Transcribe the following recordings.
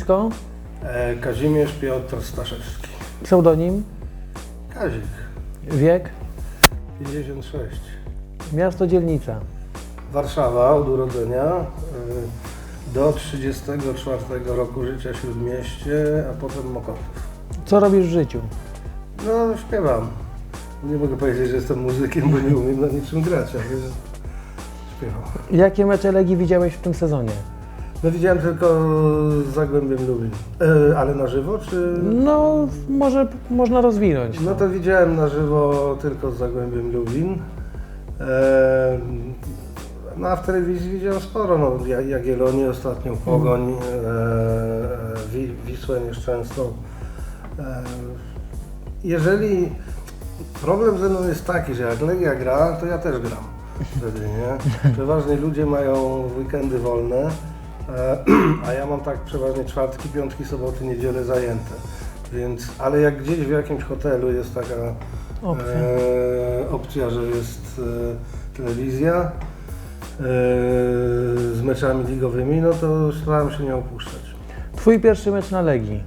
nazwisko? E, Kazimierz Piotr Staszewski. Pseudonim? Kazik, Wiek? 56. Miasto, dzielnica. Warszawa od urodzenia. e, Do 34 roku życia Śródmieście, a potem Mokotów. Co robisz w życiu? No, śpiewam. Nie mogę powiedzieć, że jestem muzykiem, bo nie umiem na niczym grać, ale śpiewam. Jakie mecze Legii widziałeś w tym sezonie? No widziałem tylko z Zagłębiem Lubin. E, ale na żywo, czy... No, może można rozwinąć. No to widziałem na żywo tylko z Zagłębiem Lubin. E, no a w telewizji widziałem sporo, no Ja- Jagiellonię ostatnią, Pogoń, e, e, Wi- Wisłę nieszczęsną. E, jeżeli problem ze mną jest taki, że jak Legia gra, to ja też gram wtedy, nie? Przeważnie ludzie mają weekendy wolne, a ja mam tak przeważnie czwartki, piątki, soboty, niedzielę zajęte. Więc, ale jak gdzieś w jakimś hotelu jest taka Opcja. e, opcja, że jest e, telewizja e, z meczami ligowymi, no to staram się nie opuszczać. Twój pierwszy mecz na Legii.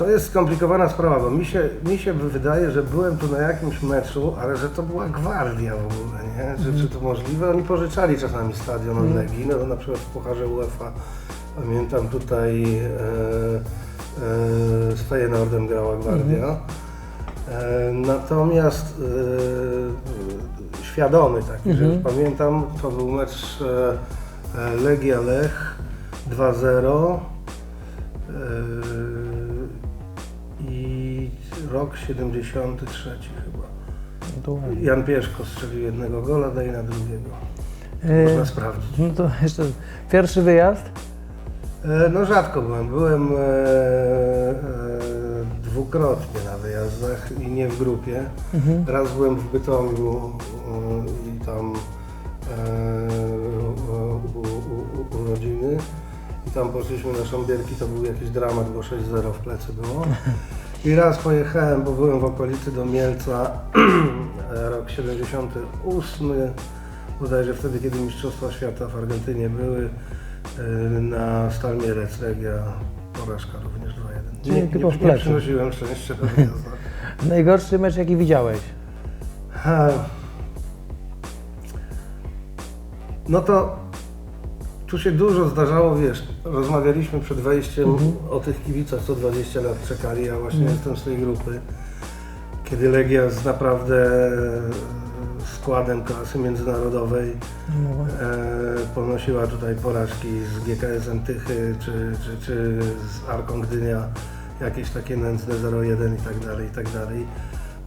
To jest skomplikowana sprawa, bo mi się, mi się wydaje, że byłem tu na jakimś meczu, ale że to była gwardia w ogóle, nie? Że, czy to możliwe? Oni pożyczali czasami stadion od Legii, no na przykład w Pucharze UEFA, pamiętam tutaj e, e, z Feyenoordem grała gwardia. E, natomiast e, świadomy taki, że już pamiętam, to był mecz e, e, Legia Lech 2-0. Yy, I rok 73 chyba. Jan Pieszko strzelił jednego gola, daje na drugiego. E, Można sprawdzić. No to jeszcze pierwszy wyjazd. E, No rzadko byłem. Byłem e, e, dwukrotnie na wyjazdach i nie w grupie. Mhm. Raz byłem w Bytomiu i tam e, u, u, u, rodziny. I tam poszliśmy na Szambierki, to był jakiś dramat, bo 6-0 w plecy było. I raz pojechałem, bo byłem w okolicy do Mielca, e, rok 78, bodajże wtedy, kiedy Mistrzostwa Świata w Argentynie były, e, na Stal Mielec, Legia, porażka również 2-1. Czyli Nie, nie, nie plecy. przynosiłem szczęścia do. Najgorszy mecz jaki widziałeś? Ha. No to tu się dużo zdarzało, wiesz, rozmawialiśmy przed wejściem o tych kibicach, co 20 lat czekali, ja właśnie jestem z tej grupy, kiedy Legia z naprawdę składem klasy międzynarodowej No, e, ponosiła tutaj porażki z GKS-em Tychy czy, czy, czy z Arką Gdynia, jakieś takie nędzne 0-1 i tak dalej, i tak dalej.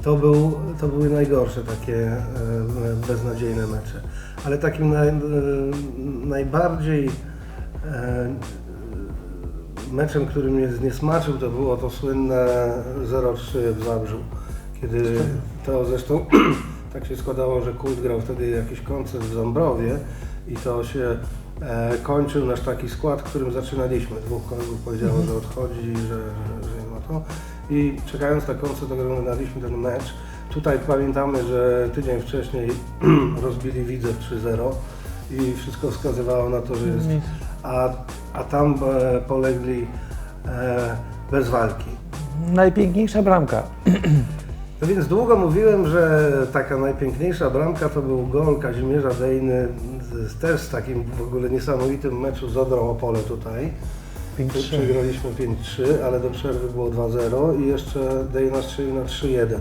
To, był, to były najgorsze takie e, beznadziejne mecze. Ale takim naj, e, najbardziej e, meczem, który mnie zniesmaczył, to było to słynne 0-3 w Zabrzu. Kiedy to zresztą tak się składało, że Kult grał wtedy jakiś koncert w Ząbrowie i to się e, kończył nasz taki skład, którym zaczynaliśmy. Dwóch kolegów powiedziało, że odchodzi, że, że, że ma to. I czekając na koncert oglądaliśmy ten mecz. Tutaj pamiętamy, że tydzień wcześniej rozbili Widzew 3-0 i wszystko wskazywało na to, że jest... A, a tam e, polegli e, bez walki. Najpiękniejsza bramka. No więc długo mówiłem, że taka najpiękniejsza bramka to był gol Kazimierza Dejny, też z takim w ogóle niesamowitym meczu z Odrą Opole tutaj. 5-3. Przegraliśmy 5-3, ale do przerwy było 2-0 i jeszcze Dejna strzelił na 3-1.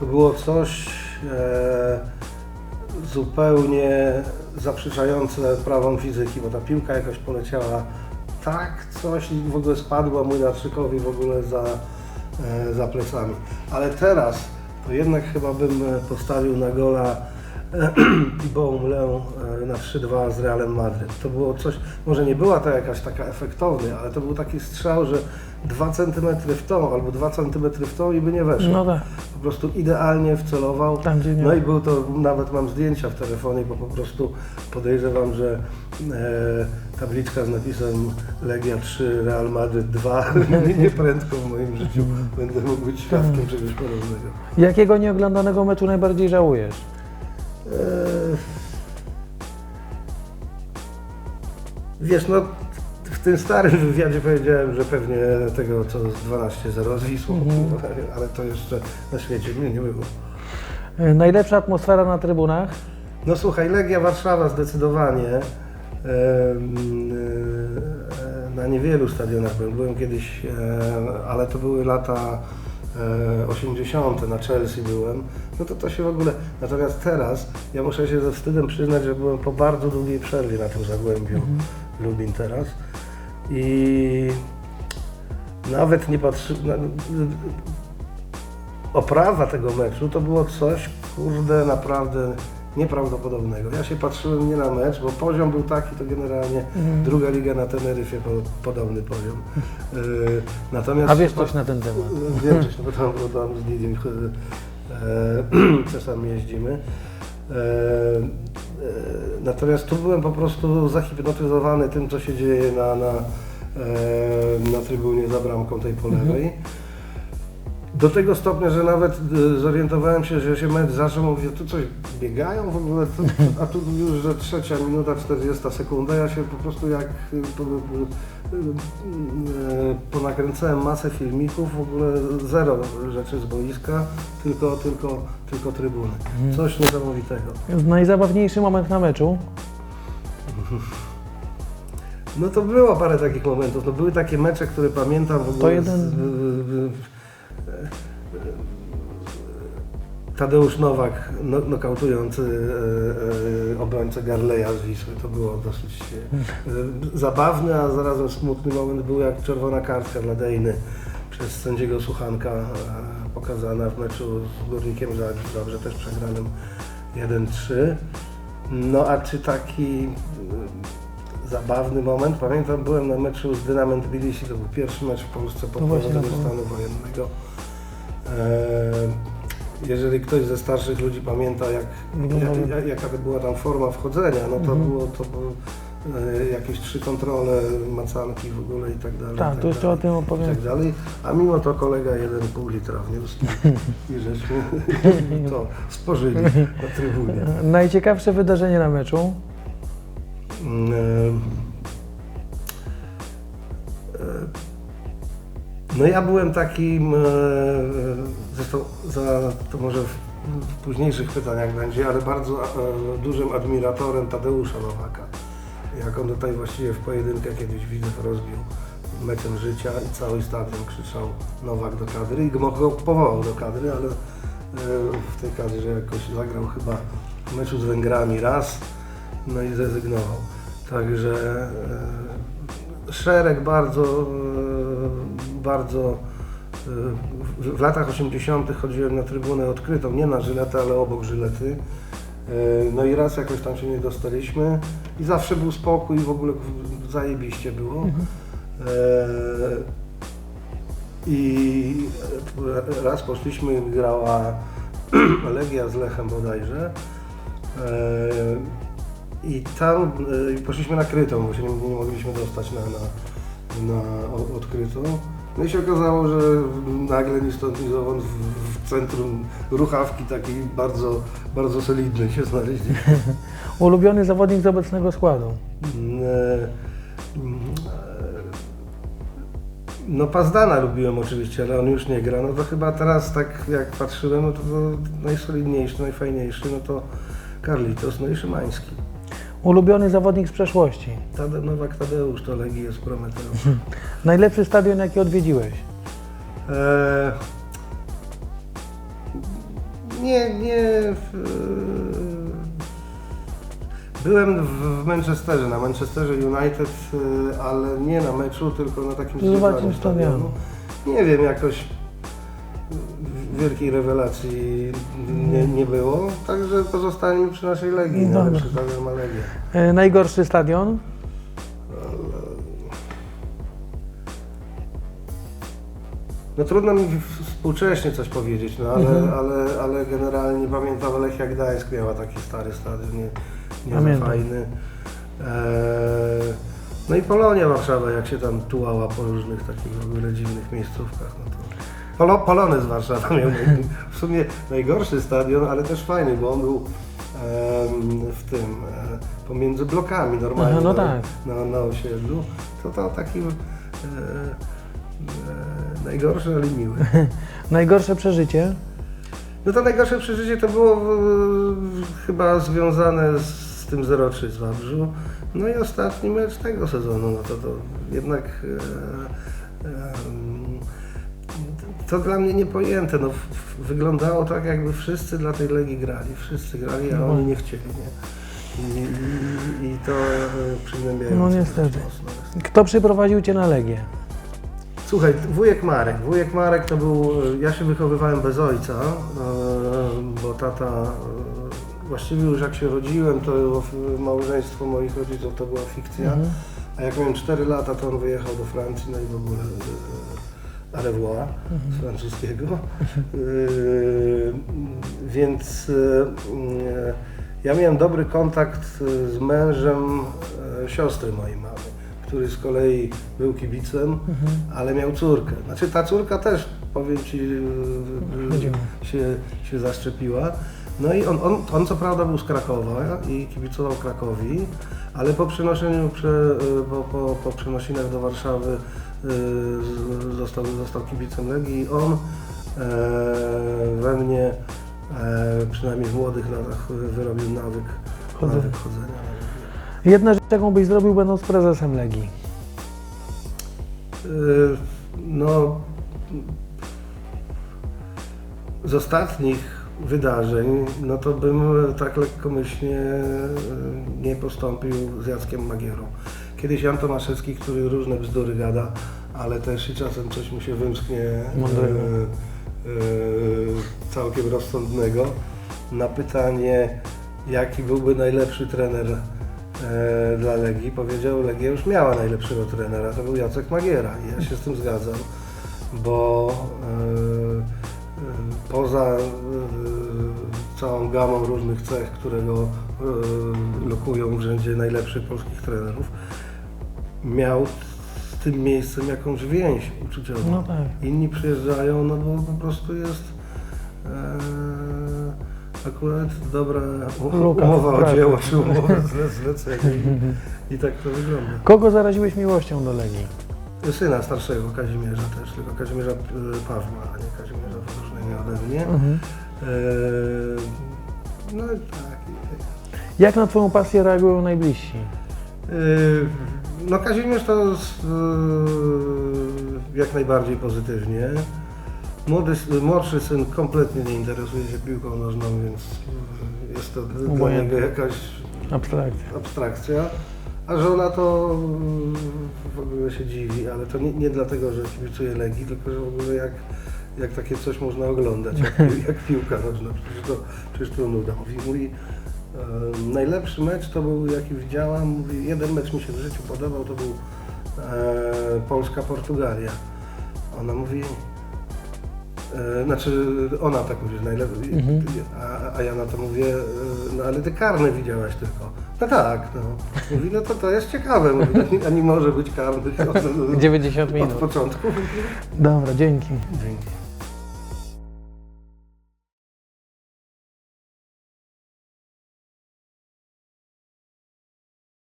To było coś e, zupełnie zaprzeczające prawom fizyki, bo ta piłka jakoś poleciała tak, coś i w ogóle spadła Młynarczykowi w ogóle za, e, za plecami. Ale teraz to jednak chyba bym e, postawił na gola Baumlę na 3-2 z Realem Madryt. To było coś, może nie była to jakaś taka efektowna, ale to był taki strzał, że 2 cm w tą albo 2 cm w tą i by nie weszło. No tak. Po prostu idealnie wcelował. Tam, gdzie nie no i był to, nawet mam zdjęcia w telefonie, bo po prostu podejrzewam, że e, tabliczka z napisem Legia 3, Real Madryt 2 nieprędko w moim życiu będę mógł być świadkiem czegoś podobnego. Jakiego nieoglądanego meczu najbardziej żałujesz? Eee, Wiesz, no w tym starym wywiadzie powiedziałem, że pewnie tego co z 12-0 z Wisłą, Mhm. ale to jeszcze na świecie mnie nie było. E, Najlepsza atmosfera na trybunach? No słuchaj, Legia Warszawa zdecydowanie. e, Na niewielu stadionach byłem. Byłem kiedyś, e, ale to były lata 80. na Chelsea byłem. No to to się w ogóle. Natomiast teraz ja muszę się ze wstydem przyznać, że byłem po bardzo długiej przerwie na tym Zagłębiu Lubin teraz. I nawet nie patrzy. Na, oprawa tego meczu to było coś, kurde, naprawdę nieprawdopodobnego. Ja się patrzyłem nie na mecz, bo poziom był taki, to generalnie druga liga na Teneryfie, po, podobny poziom. Yy, natomiast A wiesz coś na ten temat? Wiem coś, no bo tam, bo tam z Didim e, czasami jeździmy. E, e, natomiast tu byłem po prostu zahipnotyzowany tym, co się dzieje na, na, e, na trybunie za bramką tej po lewej. Do tego stopnia, że nawet e, zorientowałem się, że się mecz zaczął, mówię, tu coś biegają w ogóle, tu, a tu już, że trzecia minuta, 40 sekunda, ja się po prostu jak e, po, e, ponakręcałem masę filmików, w ogóle zero rzeczy z boiska, tylko, tylko, tylko trybuny. Coś niesamowitego. Najzabawniejszy moment na meczu? No to było parę takich momentów. No były takie mecze, które pamiętam w ogóle. jeden- Z, w, w, Tadeusz Nowak no, nokautujący e, e, obrońcę Garleya z Wisły. To było dosyć e, zabawne, a zarazem smutny moment był jak czerwona kartka dla Dejny przez sędziego Słuchanka e, pokazana w meczu z Górnikiem Zagrze, Zabrze też przegranym 1-3. No a czy taki zabawny moment? Pamiętam, byłem na meczu z Dynamem Tbilisi, to był pierwszy mecz w Polsce po No wprowadzeniu no to- stanu wojennego. E, jeżeli ktoś ze starszych ludzi pamięta, jak, Wyglądało- jak, jak, jaka była tam forma wchodzenia, no to Mhm. było to było, e, jakieś trzy kontrole, macanki w ogóle i tak dalej. Tak, i to jeszcze o tym i opowiem. tak dalej. A mimo to kolega 1,5 litra wniósł i żeśmy to spożyli na trybunie. Najciekawsze wydarzenie na meczu? Mm, e, e, No ja byłem takim, e, zresztą za, to może w, późniejszych pytaniach będzie, ale bardzo dużym admiratorem Tadeusza Nowaka. Jak on tutaj właściwie w pojedynkę kiedyś Widzew rozbił meczem życia i cały stadion krzyczał Nowak do kadry i go powołał do kadry, ale w tej kadrze jakoś zagrał chyba w meczu z Węgrami raz, no i zrezygnował. Także e, szereg bardzo, e, bardzo e, w, latach 80. chodziłem na trybunę odkrytą, nie na Żyletę, ale obok Żylety. No i raz jakoś tam się nie dostaliśmy i zawsze był spokój, w ogóle zajebiście było. E, I raz poszliśmy, grała Legia z Lechem bodajże. I tam e, poszliśmy na krytą, bo się nie, nie mogliśmy dostać na, na, na o- odkrytą. No i się okazało, że nagle ni stąd ni zowąd w, w centrum ruchawki takiej bardzo, bardzo solidnej się znaleźliśmy. Ulubiony zawodnik z obecnego składu? Mm, e, mm, e, No Pazdana lubiłem oczywiście, ale on już nie gra. No to chyba teraz tak jak patrzyłem, no to, to najsolidniejszy, najfajniejszy, no to Carlitos, no i Szymański. Ulubiony zawodnik z przeszłości? Tade, Nowak Tadeusz to Legii jest Prometeusz. Najlepszy stadion, jaki odwiedziłeś? E, nie, nie. W, byłem w, w Manchesterze, na Manchesterze United, e, ale nie na meczu, tylko na takim zwiedzaniu stadionu. Nie wiem, jakoś wielkiej rewelacji nie, było, także pozostańmy przy naszej Legii. Dobra. Najlepszy stadion ma Legia. E, Najgorszy stadion? No trudno mi współcześnie coś powiedzieć, no ale, Mhm. ale, ale generalnie pamiętam Lechia Gdańsk miała taki stary stadion, nie, nie za fajny. Eee, no i Polonia Warszawa, jak się tam tułała po różnych takich w ogóle dziwnych miejscówkach. No to Polo, Polonez Warszawa miał w sumie najgorszy stadion, ale też fajny, bo on był w tym, e, pomiędzy blokami normalnie Aha, no na, tak. na, na osiedlu, to to taki e, e, najgorszy, ale miły. Najgorsze przeżycie? No to najgorsze przeżycie to było e, chyba związane z, z tym 0-3 z Wawrzu. No i ostatni mecz tego sezonu, no to, to jednak e, e, to dla mnie niepojęte. No, wyglądało tak, jakby wszyscy dla tej Legii grali. Wszyscy grali, a No. oni nie chcieli. Nie? I, i, I to e, przygnębiające. No niestety. Kto przyprowadził Cię na Legię? Słuchaj, wujek Marek. Wujek Marek to był, ja się wychowywałem bez ojca, e, bo tata, e, właściwie już jak się rodziłem, to małżeństwo moich rodziców to była fikcja, Mhm. a jak miałem 4 lata, to on wyjechał do Francji, no i w ogóle e, au revoir z francuskiego. E, Więc e, ja miałem dobry kontakt z mężem e, siostry mojej mamy, który z kolei był kibicem, ale miał córkę. Znaczy ta córka też, powiem Ci, e, się, się zaszczepiła. No i on, on, on co prawda był z Krakowa i kibicował Krakowi, ale po przenoszeniu, prze, po, po, po przenosinach do Warszawy z- został, został kibicem Legii i on e, we mnie, e, przynajmniej w młodych latach, wyrobił nawyk, nawyk chodzenia. Jedna rzecz, jaką byś zrobił, będąc prezesem Legii. E, No, z ostatnich wydarzeń, no to bym tak lekkomyślnie e, nie postąpił z Jackiem Magierą. Kiedyś Jan Tomaszewski, który różne bzdury gada, ale też i czasem coś mu się wymsknie e, Mądrego. e, całkiem rozsądnego. Na pytanie, jaki byłby najlepszy trener e, dla Legii, powiedział, Legia już miała najlepszego trenera, to był Jacek Magiera i ja się z tym zgadzam, bo e, poza e, całą gamą różnych cech, które go e, lokują w rzędzie najlepszych polskich trenerów, miał z tym miejscem jakąś więź uczuciową. No tak. Inni przyjeżdżają, no bo po prostu jest e, akurat dobra Luka, umowa o tak. dzieło czy umowa zle- zlecenia i, i tak to wygląda. Kogo zaraziłeś miłością do Legii? Syna starszego Kazimierza też, tylko Kazimierza e, Pawła, a nie Kazimierza ode mnie. Mhm. E, no i tak. Jak na Twoją pasję reagują najbliżsi? Yy, No Kazimierz to z, yy, jak najbardziej pozytywnie. Młody, młodszy syn kompletnie nie interesuje się piłką nożną, więc jest to dla niego jakaś Abstrakcja. abstrakcja. A żona to yy, w ogóle się dziwi, ale to nie, nie dlatego, że kibicuje Legii, tylko że w ogóle jak, jak takie coś można oglądać, jak, jak piłka nożna, przecież to, przecież to nuda. Mówi, mówi e, najlepszy mecz to był jaki widziałam, mówi, jeden mecz mi się w życiu podobał, to był e, Polska-Portugalia. Ona mówi, e, znaczy ona tak mówi, że najlepiej, Mhm. a, a ja na to mówię, e, no ale ty karny widziałaś tylko. No tak, no. Mówi, no to to jest ciekawe, mówi, a nie może być karny od, 90 od minut. początku. Dobra, dzięki. Dzięki.